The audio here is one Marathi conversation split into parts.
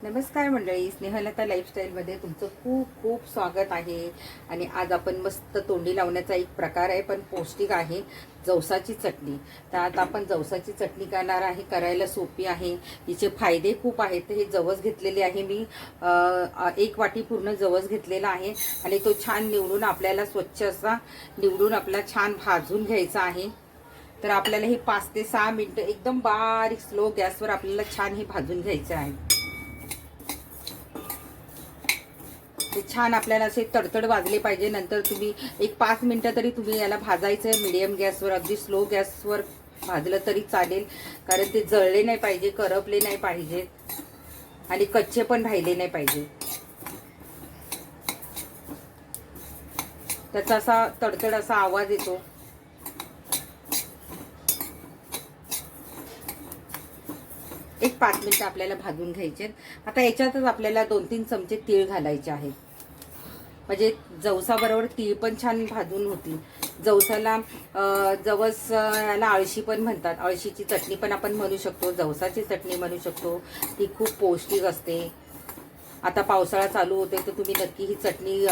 नमस्कार मंडळी स्नेहलता लाईफस्टाईलमध्ये तुमचं खूप खूप स्वागत आहे. आणि आज आपण मस्त तोंडी लावण्याचा एक प्रकार आहे पण पौष्टिक आहे जवसाची चटणी. तर आता आपण जवसाची चटणी करणार आहे करायला सोपी आहे. तिचे फायदे खूप आहेत. तर हे जवस घेतलेले आहे मी. एक वाटी पूर्ण जवस घेतलेला आहे. आणि तो छान निवडून आपल्याला स्वच्छ असा निवडून आपला छान भाजून घ्यायचा आहे. तर आपल्याला हे पाच ते सहा मिनटं एकदम बारीक स्लो गॅसवर आपल्याला छान हे भाजून घ्यायचं आहे. छान आपल्याला असे तडतड वाजले पाहिजे. नंतर तुम्ही एक पाच मिनटं तरी तुम्ही याला भाजायचं आहे मिडियम गॅसवर अगदी स्लो गॅसवर भाजलं तरी चालेल. कारण ते जळले नाही पाहिजे करपले नाही पाहिजे. आणि कच्चे पण राहिले नाही पाहिजे. त्याचा असा तडतड असा आवाज येतो. एक पाच मिनटं आपल्याला भाजून घ्यायचे आता याच्यातच आपल्याला दोन तीन चमचे तीळ घालायचे आहेत म्हणजे जवसाबरोबर तीळ पण छान भाजून होती. जवसाला जवस याला आळशी पण म्हणतात. आळशीची चटणी पण आपण म्हणू शकतो. जवसाची चटणी म्हणू शकतो. ती खूप पौष्टिक असते. आता पावसाळा चालू होते तर तुम्ही नक्की ही चटणी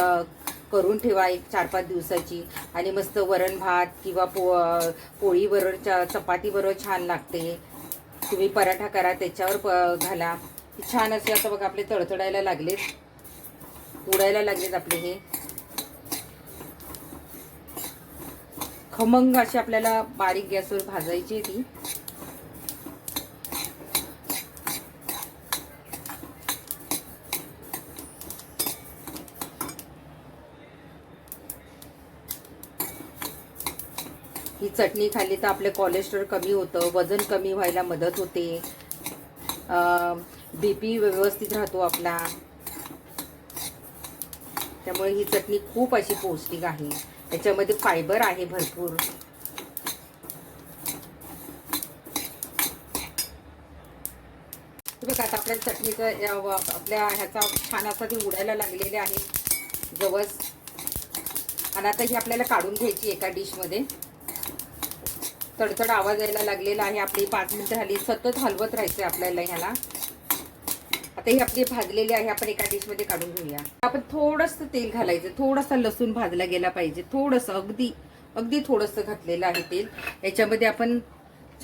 करून ठेवा एक चार पाच दिवसाची. आणि मस्त वरण भात किंवा पो पोळीबरोबर च चपातीबरोबर छान लागते. तुम्ही पराठा करा त्याच्यावर प- घाला. छान असे आता बघा आपले तडतडायला लागलेत. उडायला लागलेत आपले हे. खमंग अशी आपल्याला बारीक गॅसवर भाजायची ती. ही चटणी खाल्ली तर आपलं कोलेस्ट्रॉल कमी होतं वजन कमी व्हायला मदत होते. बी पी व्यवस्थित राहतो आपला. त्यामुळे ही चटणी खूप अशी पौष्टिक आहे. याच्यामध्ये फायबर आहे भरपूर. बघा आता आपल्या चटणीचं या- आपल्या ह्याचा छान असा ती उडायला लागलेले आहे जवस. आणि आता ही आपल्याला काढून घ्यायची एका डिशमध्ये. तडतड आवाज यायला लागलेला आहे. आपली पाच मिनटं झाली. सतत हलवत राहायचं आपल्याला ह्याला. आता ही आपली भाजलेली आहे. आपण एका डिशमध्ये काढून घेऊया. आपण थोडंसं तेल घालायचं. थोडासा लसूण भाजला गेला पाहिजे. थोडंसं अगदी अगदी थोडंसं घातलेलं आहे तेल. याच्यामध्ये आपण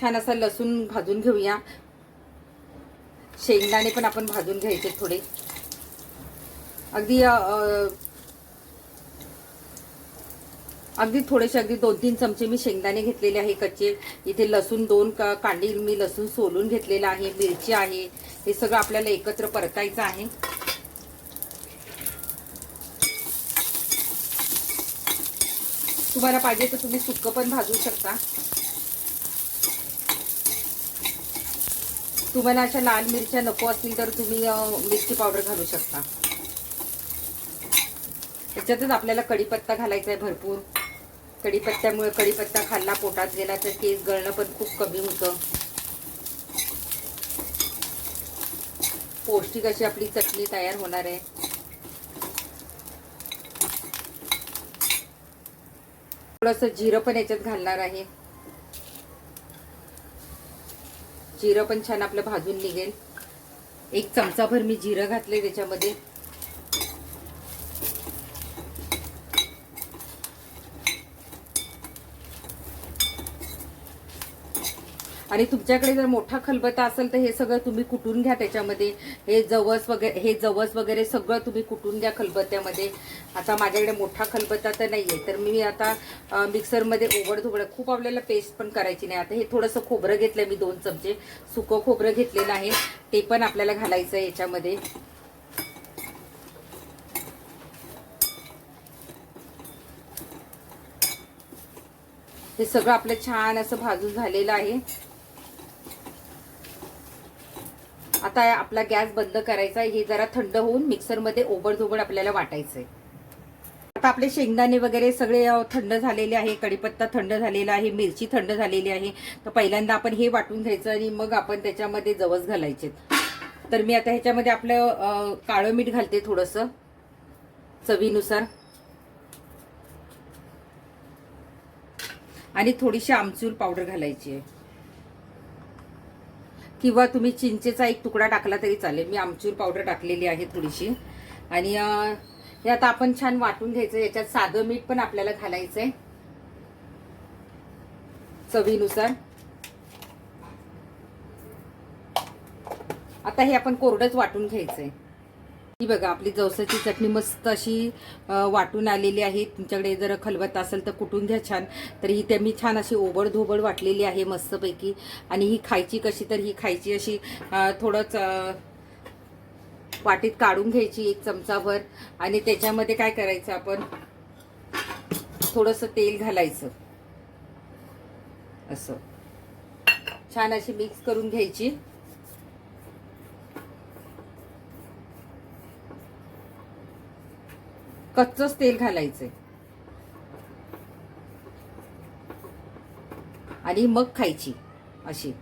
छान असा लसूण भाजून घेऊया. शेंगदाणे पण आपण भाजून घ्यायचे थोडे. अगदी अगदी थोडेसे अगदी दोन तीन चमचे मी शेंगदाणे घेतलेले आहे कच्चे. इथे लसूण दोन का कांडी मी लसूण सोलून घेतलेला आहे मिरची आहे. हे सगळं आपल्याला एकत्र परतायचं आहे. तुम्हाला पाहिजे तर तुम्ही सुक्क पण भाजू शकता. तुम्हाला अशा लाल मिरच्या नको असतील तर तुम्ही मिरची पावडर घालू शकता. त्याच्यातच आपल्याला कढीपत्ता घालायचा आहे भरपूर. कढीपत्त्यामुळे कढीपत्ता खाल्ला पोटात गेला तर केस गळणं पण खूप कमी होतं. पौष्टिक अशी आपली चटणी तयार होणार आहे. थोडंसं जिरं पण याच्यात घालणार आहे. जिरं पण छान आपलं भाजून निघेल. एक चमचाभर मी जिरं घातले त्याच्यामध्ये. आणि तुमच्याकडे जर मोठा खलबत्ता असेल तर हे सगळं तुम्ही कुटून घ्या त्याच्यामध्ये? हे जवस वगैरे हे जवस वगैरे सगळं तुम्ही कुटून घ्या खलबत्त्यामध्ये आता माझ्याकडे मोठा खलबत्ता तर नाही आहे तर मी आता मिक्सरमध्ये मिक्सरमध्ये ओबड खूप आपल्याला पेस्ट पण करायची नाही. आता हे थोडंसं खोबरं घेतलं मी दोन चमचे. सुकं खोबरं घेतलेलं आहे. ते पण आपल्याला घालायचं आहे याच्यामध्ये. हे सगळं आपलं छान असं भाजून झालेलं आहे. आता आपला गॅस बंद करायचा आहे हे जरा थंड होऊन मिक्सरमध्ये ओबडधोबड आपल्याला वाटायचं आहे आता आपले शेंगदाणे वगैरे सगळे थंड झालेले आहे कढीपत्ता थंड झालेला आहे मिरची थंड झालेली आहे. तर पहिल्यांदा आपण हे वाटून घ्यायचं आणि मग आपण त्याच्यामध्ये जवस घालायचे. तर मी आता ह्याच्यामध्ये आपलं काळं मीठ घालते थोडंसं चवीनुसार. आणि थोडीशी आमचूर पावडर घालायची आहे. किंवा तुम्ही चिंचेचा एक तुकडा टाकला तरी चालेल. मी आमचूर पावडर टाकलेली आहे थोडीशी. आणि हे आता आपण छान वाटून घ्यायचं. याच्यात साधं मीठ पण आपल्याला घालायचं आहे चवीनुसार. आता हे आपण कोरडंच वाटून घ्यायचं आहे ही बघा आपली जवसाची चटणी मस्त अशी वाटून आलेली आहे. तुमच्याकडे जर खलबत असेल तर कुटून घ्या छान. तर ही त्या मी छान अशी ओबड धोबड वाटलेली आहे मस्तपैकी. आणि ही खायची कशी तर ही खायची अशी थोडंच वाटीत काढून घ्यायची एक चमचाभर. आणि त्याच्यामध्ये काय करायचं आपण? थोडंसं तेल घालायचं. असं. छान अशी मिक्स करून घ्यायची. कच्चच तेल घालायचंय. आणि मग खायची अशी.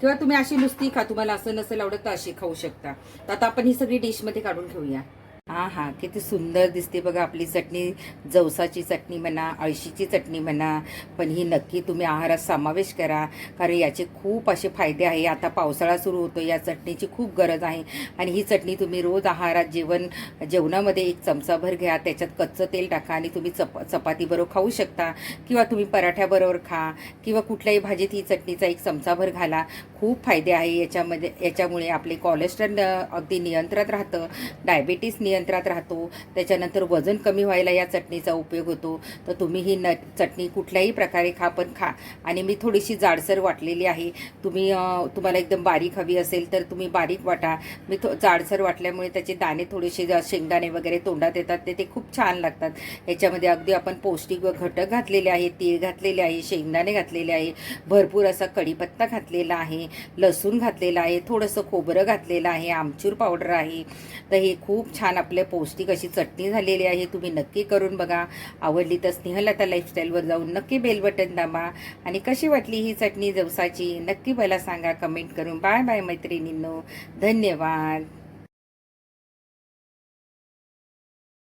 किंवा तुम्ही अशी नुसती खा तुम्हाला असं नसेल आवडत तर अशी खाऊ शकता. तर आता आपण ही सगळी डिशमध्ये काढून ठेवूया हा हा. किती सुंदर दिसते बघा आपली चटणी. जवसाची चटणी म्हणा अळशीची चटणी म्हणा. पण ही नक्की तुम्ही आहारात समावेश करा. कारण याचे खूप असे फायदे आहे. आता पावसाळा सुरू होतो या चटणीची खूप गरज आहे. आणि ही चटणी तुम्ही रोज आहारात जेवण जेवणामध्ये एक चमचाभर घ्या. त्याच्यात कच्चं तेल टाका आणि तुम्ही चप चपातीबरोबर खाऊ शकता. किंवा तुम्ही पराठ्याबरोबर खा. किंवा कुठल्याही भाजीत ही चटणीचा एक चमचाभर घाला. खूप फायदे आहे. याच्यामध्ये याच्यामुळे आपले कोलेस्ट्रॉल अगदी नियंत्रणात राहतं. डायबिटीस नियंत्रणात राहतो. त्याच्यानंतर वजन कमी व्हायला या चटणीचा उपयोग होतो. तर तुम्ही ही न चटणी कुठल्याही प्रकारे खा पण खा. आणि मी थोडीशी जाडसर वाटलेली आहे. तुम्ही तुम्हाला एकदम बारीक हवी असेल तर तुम्ही बारीक वाटा. मी थो जाडसर वाटल्यामुळे त्याचे दाणे थोडेसे शेंगदाणे वगैरे तोंडात येतात. ते ते खूप छान लागतात. याच्यामध्ये अगदी आपण पौष्टिक व घटक घातलेले आहे तीळ घातलेले आहे शेंगदाणे घातलेले आहे. भरपूर असा कढीपत्ता घातलेला आहे. लसूण घातलेला आहे. थोडंसं खोबरं घातलेलं आहे. आमचूर पावडर आहे. तर हे खूप छान आपल्या पौष्टिक अशी चटणी झालेली आहे तुम्ही नक्की करून बघा. आवडली तर स्नेहलता लाईफस्टाईलवर जाऊन नक्की बेल बटन दाबा. आणि कशी वाटली ही चटणी जवसाची नक्की मला सांगा. कमेंट करून. बाय बाय मैत्रिणींनो. धन्यवाद.